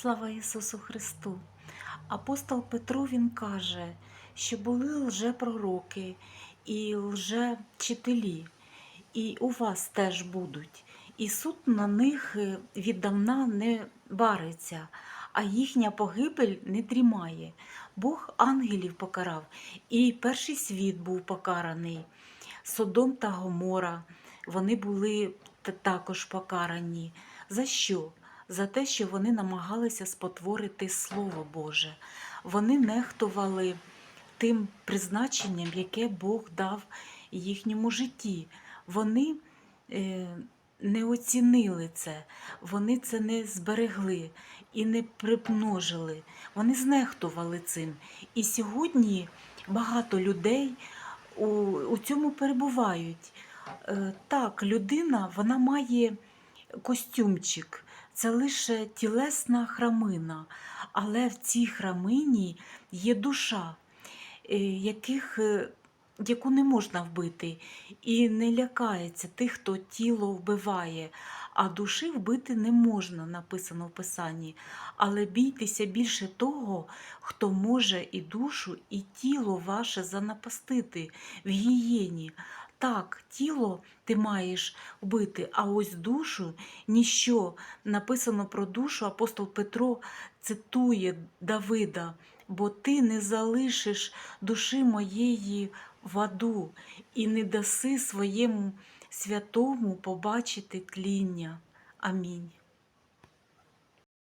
Слава Ісусу Христу! Апостол Петро він каже, що були лжепророки і лжевчителі, і у вас теж будуть. І суд на них е, віддавна не бариться, а їхня погибель не дрімає. Бог ангелів покарав, і перший світ був покараний. Содом та Гомора, вони були також покарані. За що? За те, що вони намагалися спотворити Слово Боже. Вони нехтували тим призначенням, яке Бог дав їхньому житті. Вони е, не оцінили це, вони це не зберегли і не примножили. Вони знехтували цим. І сьогодні багато людей у, у цьому перебувають. Е, так, людина вона має костюмчик, це лише тілесна храмина, але в цій храмині є душа, е, яких, е, яку не можна вбити, і не лякається тих, хто тіло вбиває. А душі вбити не можна, написано в Писанні. Але бійтеся більше того, хто може і душу, і тіло ваше занапастити в гієні. Так, тіло ти маєш вбити, а ось душу ніщо. Написано про душу, апостол Петро цитує Давида, бо ти не залишиш душі моєї в аду і не даси своєму святому побачити тління. Амінь.